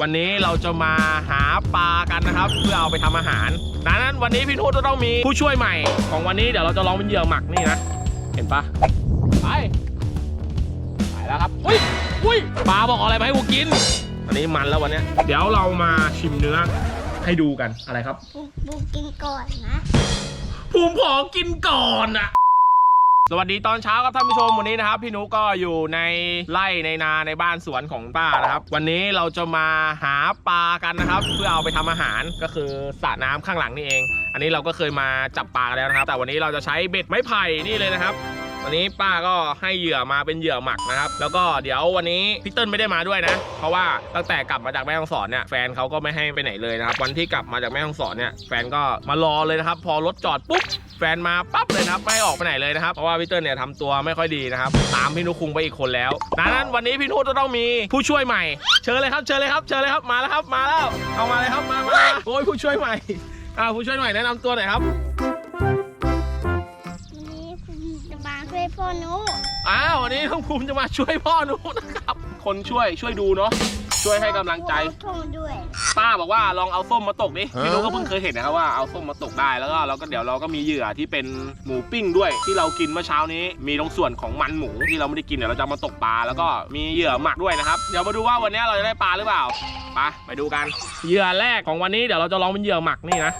วันนี้เราจะมาหาปลากันนะครับ เพื่อเอาไปทำอาหารดังนั้นวันนี้พี่นุชจะต้องมีผู้ช่วยใหม่ ของวันนี้เดี๋ยวเราจะลองเป็นเหยื่อหมักนี่นะ เห็นปะไป ไปแล้วครับ อุ้ยอุ้ยปลาบอกเอาอะไรมาให้กูกิน อันนี้มันแล้ววันเนี้ยเดี๋ยวเรามาชิมเนื้อให้ดูกันอะไรครับ บุกบุกกินก่อนนะ ภูมิขอกินก่อนอะ สวัสดีตอนเช้าครับท่านผู้ชมวันนี้นะครับ พี่นุก็อยู่ในไร่ในนาในบ้านสวนของป้านะครับ วันนี้เราจะมาหาปลากันนะครับ เพื่อเอาไปทำอาหารก็คือสระน้ำข้างหลังนี่เอง อันนี้เราก็เคยมาจับปลากันแล้วนะครับ แต่วันนี้เราจะใช้เบ็ดไม้ไผ่นี่เลยนะครับวันนี้ป้าก็ให้เหยื่อมาเป็นเหยื่อหมักนะครับ แล้วก็เดี๋ยววันนี้พี่เติ้ลไม่ได้มาด้วยนะ เพราะว่าตั้งแต่กลับมาจากแม่ฮ่องสอนเนี่ยแฟนเขาก็ไม่ให้ไปไหนเลยนะครับ วันที่กลับมาจากแม่ฮ่องสอนเนี่ยแฟนก็มารอเลยนะครับ พอรถจอดปุ๊บ ฟนมาปั๊บเลยนะครับไม่ให้ออกไปไหนเลยนะครับเพราะว่าพี่เติ้ลเนี่ยทำตัวไม่ค่อยดีนะครับตามพี่นุคุงไปอีกคนแล้วดังนั้นวันนี้พี่นุจะต้องมีผู้ช่วยใหม่ เชิญเลยครับเชิญเลยครับเชิญเลยครับมาแล้วครับมาแล้วเอามาเลยครับมามาโอ้ยผู้ช่วยใหม่อ่าผู้ช่วยใหม่แนะนำตัวหน่อยครับวันนี้คุณจะมาช่วยพ่อหนูอ้าววันนี้น้องภูมิจะมาช่วยพ่อหนูนะครับ คนช่วยช่วยดูเนาะช่วยให้กำลังใจเอาทุ่งด้วย ป้าบอกว่าลองเอาส้มมาตกดิพี่นุก็เพิ่งเคยเห็นนะครับว่าเอาส้มมาตกได้แล้วก็เราก็เดี๋ยวเราก็มีเหยื่อที่เป็นหมูปิ้งด้วย ที่เรากินเมื่อเช้านี้ มีตรงส่วนของมันหมูที่เราไม่ได้กินเดี๋ยวเราจะเอามาตกปลาแล้วก็มีเหยื่อหมักด้วยนะครับเดี๋ยวมาดูว่าวันนี้เราจะได้ปลาหรือเปล่าไปไปดูกันเหยื่อแรกของวันนี้เดี๋ยวเราจะลองเป็นเหยื่อหมักนี่นะ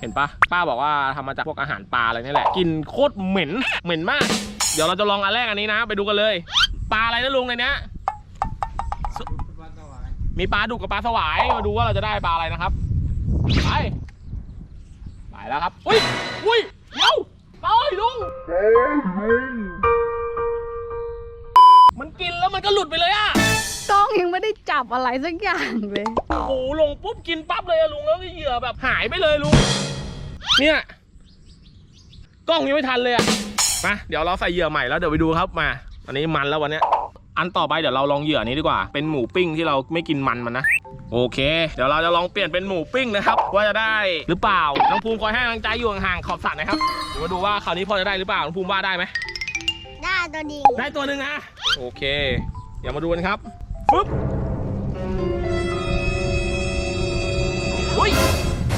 เห็นปะป้าบอกว่าทำมาจากพวกอาหารปลาอะไรนี่แหละกลินโคตรเหม็นเหม็นมาก เดี๋ยวเราจะลองอันแรกอันนี้นะ ไปดูกันเลย ปลาอะไรนะลุงในเนี้ยสุ มีปลาดุกกับปลาสวายมาดูว่าเราจะได้ปลาอะไรนะครับไปไปแล้วครับอุ้ยอุ้ยเดี๋ยวปลาเอ้ยลุงมันกินแล้วมันก็หลุดไปเลยอะกล้องยังไม่ได้จับอะไรสักอย่างเลยโอ้โหลงปุ๊บกินปั๊บเลยอะลุงแล้วเหยื่อแบบหายไปเลยลุงเนี่ยกล้องยังไม่ทันเลยอะมาเดี๋ยวเราใส่เหยื่อใหม่แล้วเดี๋ยวไปดูครับมาอันนี้มันแล้ววันเนี้ย อันต่อไปเดี๋ยวเราลองเหยื่อนี้ดีกว่า เป็นหมูปิ้งที่เราไม่กินมันมันนะ โอเค เดี๋ยวเราจะลองเปลี่ยนเป็นหมูปิ้งนะครับ ว่าจะได้หรือเปล่า น้องภูมิคอยให้กำลังใจอยู่ห่างๆขอบสระนะครับ เดี๋ยวมาดูว่าคราวนี้พอจะได้หรือเปล่า น้องภูมิว่าได้ไหม ได้ตัวดีได้ตัวหนึ่งนะโอเค เดี๋ยวมาดูกันครับฟึ๊บอุ้ย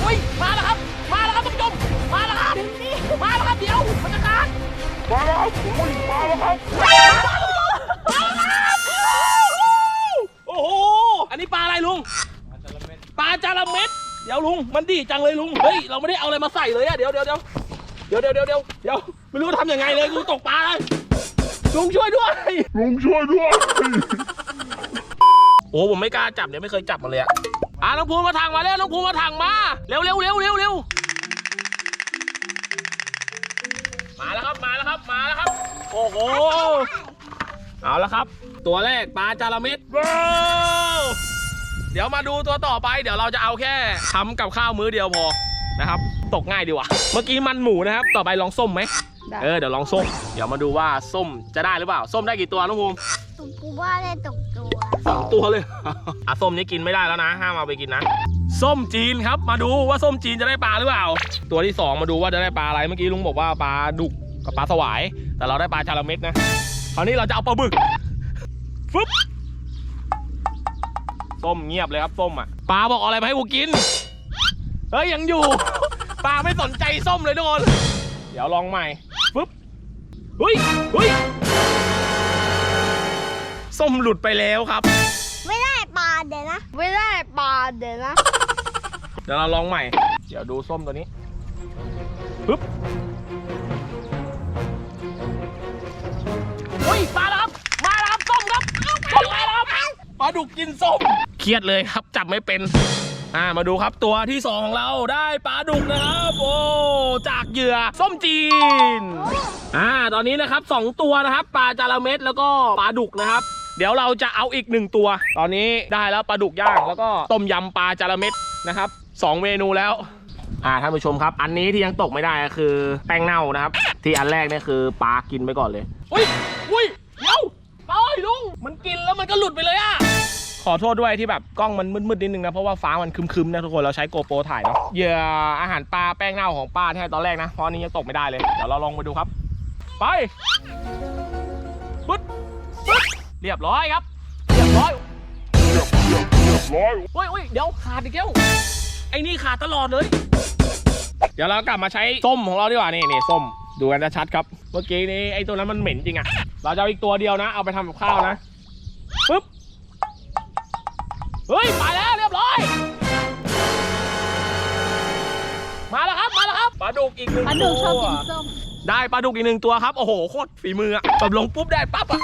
อุ้ยมาแล้วครับ มาแล้วครับท่านผู้ชมมาแล้วครับ มาแล้วครับเดี๋ยวมันจะขาดมาแล้วครับอุ้ยมาแล้วครับมาแล้วครับ จาระเม็ด เดี๋ยวลุง มันดีจังเลยลุง เฮ้ย เราไม่ได้เอาอะไรมาใส่เลยอะเดี๋ยวเดี๋ยวเดี๋ยวเดี๋ยวเดี๋ยวเดี๋ยวเดี๋ยวเดี๋ยวไม่รู้ทำยังไงเลยกูตกปลาเลยลุงช่วยด้วย ลุงช่วยด้วย โอ้ผมไม่กล้าจับเนี่ยไม่เคยจับมันเลยอะอะน้องภูมิมาถังมาเร็วน้องภูมิมาถังมา เร็วเร็วเร็วเร็วเร็วมาแล้วครับมาแล้วครับมาแล้วครับ โอ้โห เอาแล้วครับ ตัวแรกปลาจาระเม็ดว้าว เดี๋ยวมาดูตัวต่อไป เดี๋ยวเราจะเอาแค่ทำกับข้าวมื้อเดียวพอนะครับ ตกง่ายดีว่ะ เมื่อกี้มันหมูนะครับ ต่อไปลองส้มไหมได้เออเดี๋ยวลองส้ม เดี๋ยวมาดูว่าส้มจะได้หรือเปล่า ส้มได้กี่ตัวน้องภูมิตุกกูว่าได้ตกตัวสองตัวเลย อะส้มนี้กินไม่ได้แล้วนะ ห้ามเอาไปกินนะ ส้มจีนครับ มาดูว่าส้มจีนจะได้ปลาหรือเปล่า ตัวที่สองมาดูว่าจะได้ปลาอะไร เมื่อกี้ลุงบอกว่าปลาดุกกับปลาสวาย แต่เราได้ปลาจาระเม็ดนะ คราวนี้เราจะเอาปลาบึกฟึ๊บ ส้มเงียบเลยครับส้มอะปลาบอกเอาอะไรมาให้กูกินเฮ้ยยังอยู่ ปลาไม่สนใจส้มเลยทุกคน เดี๋ยวลองใหม่ฟึ๊บเฮ้ยเฮ้ยส้มหลุดไปแล้วครับ ไม่ได้ปลาเดี๋ยวนะ ไม่ได้ปลาเดี๋ยวนะ เดี๋ยวเราลองใหม่ เดี๋ยวดูส้มตัวนี้ปึ๊บอุ้ยมาแล้วครับมาแล้วครับส้มครับส้มมาแล้วครับปลาดุกกินส้ม เครียดเลยครับจับไม่เป็นอ่ามาดูครับตัวที่สองของเราได้ปลาดุกนะครับโอ้จากเหยื่อส้มจีนอ่าตอนนี้นะครับสองตัวนะครับปลาจาระเม็ดแล้วก็ปลาดุกนะครับ เดี๋ยวเราจะเอาอีกหนึ่งตัว ตอนนี้ได้แล้วปลาดุกย่างแล้วก็ต้มยำปลาจาระเม็ดนะครับสองเมนูแล้วอ่าท่านผู้ชมครับ อันนี้ที่ยังตกไม่ได้ก็คือแป้งเน่านะครับ ที่อันแรกเนี่ยคือปลากินไปก่อนเลยอุ้ยอุ้ยเดี๋ยวปลาลุงมันกินแล้วมันก็หลุดไปเลยอะ ขอโทษด้วยที่แบบกล้องมันมืดๆนิดนึงนะ เพราะว่าฟ้ามันคึมๆนะทุกคนเราใช้โกโปรถ่ายเนาะเหยื่ออาหารปลาแป้งเน่าของป้าที่ให้ตอนแรกนะ เพราะอันนี้ยังตกไม่ได้เลย เดี๋ยวเราลองมาดูครับ ไปปึ๊ดปึ๊ดเรียบร้อยครับ เรียบร้อยเฮ้ยเฮ้ยเดี๋ยวขาดอีกแล้วไอ้นี่ขาดตลอดเลย เดี๋ยวเรากลับมาใช้ส้มของเราดีกว่านี่นี่ส้มดูกันชัดครับ เมื่อกี้นี้ไอ้ตัวนั้นมันเหม็นจริงอะเราจะเอาอีกตัวเดียวนะ เอาไปทำกับข้าวนะปึ๊บ เฮ้ยไปแล้วเรียบร้อย มาแล้วครับ มาแล้วครับ ปลาดุกอีกหนึ่งปลาดุกชอบตัวกินส้ม ได้ปลาดุกอีกหนึ่งตัวครับ โอ้โห โคตรฝีมืออะแบบลงปุ๊บได้ปั๊บอะ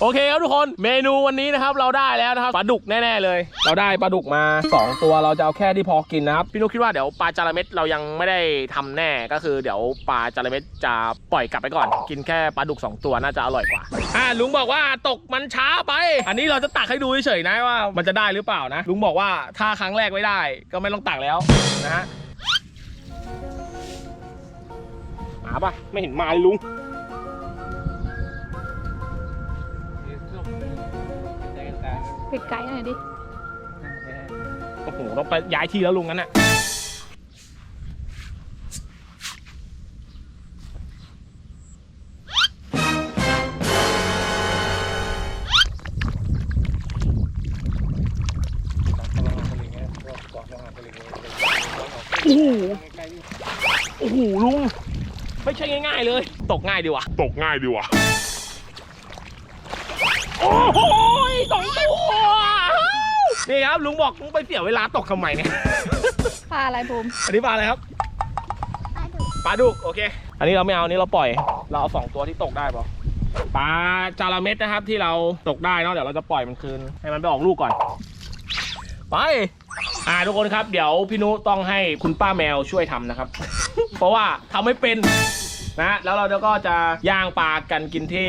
โอเคครับทุกคนเมนูวันนี้นะครับเราได้แล้วนะครับปลาดุกแน่ๆเลย เราได้ปลาดุกมา 2 ตัวเราจะเอาแค่ที่พอกินนะครับพี่นุกคิดว่าเดี๋ยวปลาจาระเม็ดเรายังไม่ได้ทำแน่ก็คือเดี๋ยวปลาจาระเม็ดจะปล่อยกลับไปก่อน กินแค่ปลาดุก 2 ตัวน่าจะอร่อยกว่าอ่าลุงบอกว่าตกมันช้าไป อันนี้เราจะตักให้ดูเฉยๆนะว่ามันจะได้หรือเปล่านะ ลุงบอกว่าถ้าครั้งแรกไม่ได้ ก็ไม่ต้องตักแล้วนะฮะมาปะไม่เห็นมาเลยลุง ไกลๆหน่อยดิ โอ้โหต้องไปย้ายที่แล้วลุงงั้นน่ะ โอ้โห โอ้โหลุง ไม่ใช่ง่ายๆเลย ตกง่ายดีว่ะ ตกง่ายดีว่ะ โอ้โห สองตัวนี่ครับลุงบอกลุงไปเสียเวลาตกทำไมเนี่ยปลาอะไรภูมิอันนี้ปลาอะไรครับปลาดุกปลาดุกโอเค อันนี้เราไม่เอาอันนี้เราปล่อย เราเอาสองตัวที่ตกได้ปะปลาจาระเม็ดนะครับ ที่เราตกได้เนาะเดี๋ยวเราจะปล่อยมันคืน ให้มันไปออกลูกก่อน ไปอ่าทุกคนครับ เดี๋ยวพี่นุต้องให้คุณป้าแมวช่วยทำนะครับ เพราะว่าทำไม่เป็น นะแล้วเราก็จะย่างปลากันกินที่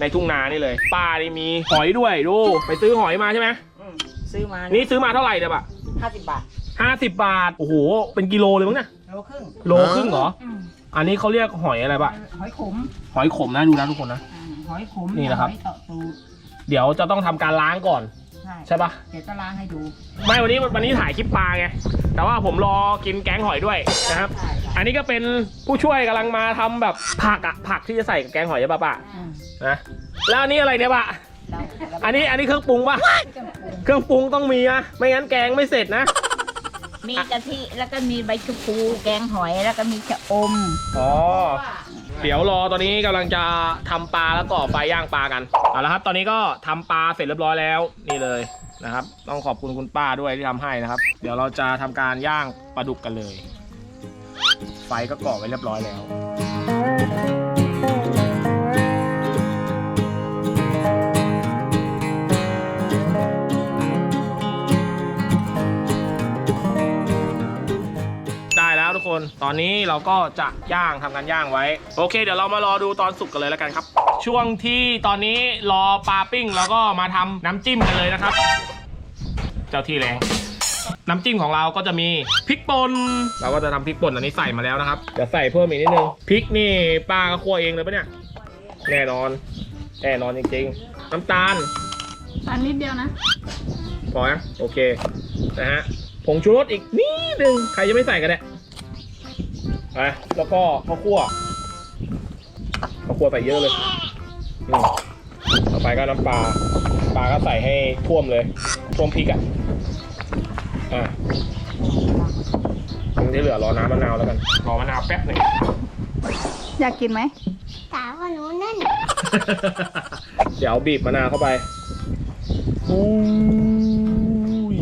ในทุ่งนานี่เลยปลานี่มีหอยด้วยดูไปซื้อหอยมาใช่ไหมอืมซื้อมานี่ซื้อมาเท่าไหร่เนี่ยปะห้าสิบบาทห้าสิบบาทโอ้โหเป็นกิโลเลยมั้งเนี่ยโลครึ่งโลครึ่งเหรออืมอันนี้เขาเรียกหอยอะไรปะหอยขม หอยขมนะดูนะทุกคนนะอืมหอยขมนี่นะครับหอยเต่าตูดเดี๋ยวจะต้องทำการล้างก่อน ใช่ใช่ปะเดี๋ยวจะล้างให้ดู ไม่วันนี้วันนี้ถ่ายคลิปปลาไงแต่ว่าผมรอกินแกงหอยด้วยนะครับใช่ใช่อันนี้ก็เป็นผู้ช่วยกำลังมาทำแบบผักอะผักที่จะใส่กับแกงหอยใช่ปะปะอืมนะแล้วอันนี้อะไรเนี่ยปะเราเราอันนี้อันนี้เครื่องปรุงปะเครื่องปรุงเครื่องปรุงต้องมีนะไม่งั้นแกงไม่เสร็จนะมีกะทิแล้วก็มีใบชะพูแกงหอยแล้วก็มีชะอมอ๋อ เดี๋ยวรอตอนนี้กำลังจะทำปลาแล้วก่อไฟย่างปลากันเอาละครับ ตอนนี้ก็ทำปลาเสร็จเรียบร้อยแล้วนี่เลยนะครับ ต้องขอบคุณคุณป้าด้วยที่ทำให้นะครับ เดี๋ยวเราจะทำการย่างปลาดุกกันเลย ไฟก็ก่อไว้เรียบร้อยแล้วได้ คน ตอนนี้เราก็จะย่างทำการย่างไว้ โอเค เดี๋ยวเรามารอดูตอนสุกกันเลยแล้วกันครับ ช่วงที่ตอนนี้รอปลาปิ้งแล้วก็มาทำน้ำจิ้มกันเลยนะครับ เจ้าที่แรงน้ำจิ้มของเราก็จะมีพริกป่นเราก็จะทำพริกป่นอันนี้ใส่มาแล้วนะครับเดี๋ยวใส่เพิ่มอีกนิดนึงพริกนี่ป้าก็คั่วเองเลยปะเนี่ยแน่นอนแน่นอนจริงๆ น้ำตาลปลานิดเดียวนะพอนะโอเคนะฮะผงชูรสอีกนิดนึงใครยังไม่ใส่กันเนี่ย ไปแล้วก็ข้าวคั่วข้าวคั่วใส่เยอะเลยอืมต่อไปก็น้ำปลาปลาก็ใส่ให้ท่วมเลยท่วมพริกอะอะที่เหลือรอน้ำมะนาวแล้วกันรอมะนาวแป๊บหนึ่งอยากกินไหมสาวคนนู้นนั่นเดี๋ยวบีบมะนาวเข้าไปอุ้ย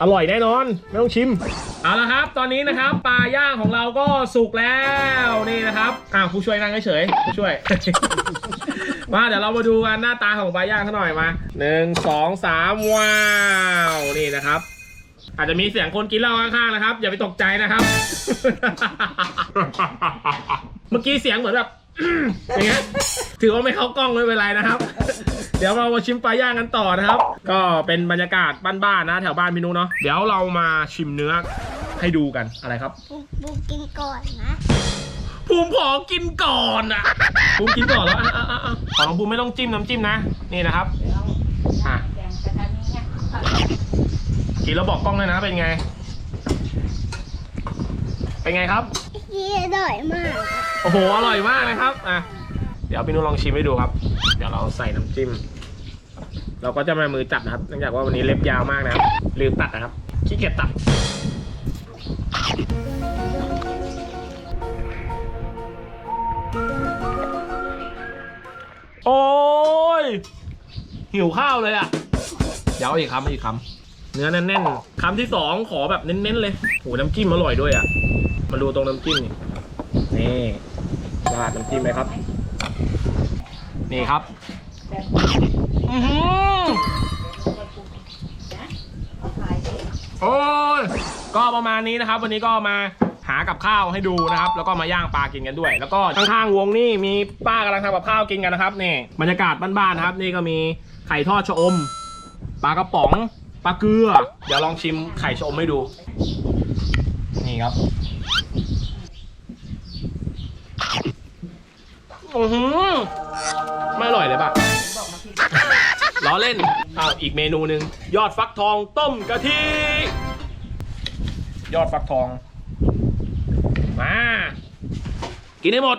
อร่อยแน่นอน ไม่ต้องชิม เอาละครับ ตอนนี้นะครับปลาย่างของเราก็สุกแล้วนี่นะครับอ้าวผู้ช่วยนั่งเฉยๆผู้ช่วย มาเดี๋ยวเรามาดูกันหน้าตาของปลาย่างเขาหน่อยมาหนึ่งสองสามว้าวนี่นะครับ อาจจะมีเสียงคนกินเหล้าข้างๆนะครับ อย่าไปตกใจนะครับ เมื่อกี้เสียงเหมือนแบบ อย่างเงี้ยถือว่าไม่เข้ากล้องไม่เป็นไรนะครับ เดี๋ยวเรามาชิมปลาย่างกันต่อนะครับ ก็เป็นบรรยากาศบ้านๆนะ แถวบ้านพี่นุเนาะเดี๋ยวเรามาชิมเนื้อให้ดูกันอะไรครับปูปูกินก่อนนะภูมิขอกินก่อนอะภูมิกินก่อนแล้วอะอะอะอะของน้องภูมิไม่ต้องจิ้มน้ำจิ้มนะนี่นะครับอะแกงกระทะนี้เนี่ยกินแล้วบอกกล้องเลยนะเป็นไง เป็นไงครับยี่อร่อยมาก โอ้โหอร่อยมากนะครับอะเดี๋ยวพี่นุ้ลองชิมให้ดูครับ เดี๋ยวเราใส่น้ำจิ้ม เราก็จะมามือจับนะครับเนื่องจากว่าวันนี้เล็บยาวมากนะครับลืมตัดนะครับขี้เกียจตัดโอ้ยหิวข้าวเลยอะเดี๋ยวเอาอีกคำเอาอีกคำเนื้อแน่นๆคำที่สองขอแบบเน้นๆเลยโหน้ำจิ้มอร่อยด้วยอะมาดูตรงน้ำจิ้มนี่นี่ราดน้ำจิ้มไหมครับ นี่ครับ อือหือโอ้ยก็ประมาณนี้นะครับ วันนี้ก็มาหากับข้าวให้ดูนะครับ แล้วก็มาย่างปลากินกันด้วย แล้วก็ข้างๆวงนี่มีป้ากำลังทำกับข้าวกินกันนะครับนี่บรรยากาศบ้านๆนะครับ นี่ก็มีไข่ทอดชะอมปลากระป๋องปลาเกลือ เดี๋ยวลองชิมไข่ชะอมให้ดู นี่ครับอือหือไม่อร่อยเลยปะ ล้อเล่น อ้าว อีกเมนูหนึ่งยอดฟักทองต้มกะทิ ยอดฟักทอง มา กินให้หมด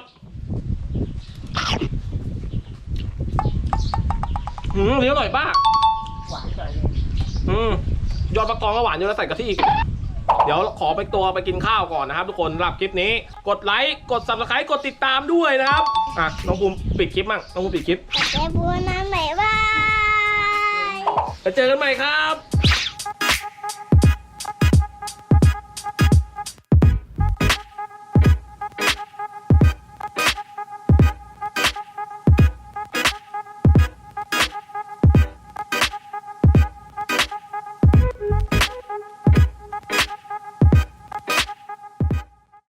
อืมนี่อร่อยป้าหวานก่อนเลยอืมยอดฟักทองก็หวานอยู่แล้วใส่กะทิอีกเดี๋ยวขอไปตัวไปกินข้าวก่อนนะครับ ทุกคนสำหรับคลิปนี้ กดไลค์กด subscribe กดติดตามด้วยนะครับ อะ น้องภูมิปิดคลิปมั่งน้องภูมิปิดคลิปเจ๊บัวน้ำไหนบ้าย แล้วเจอกันใหม่ครับ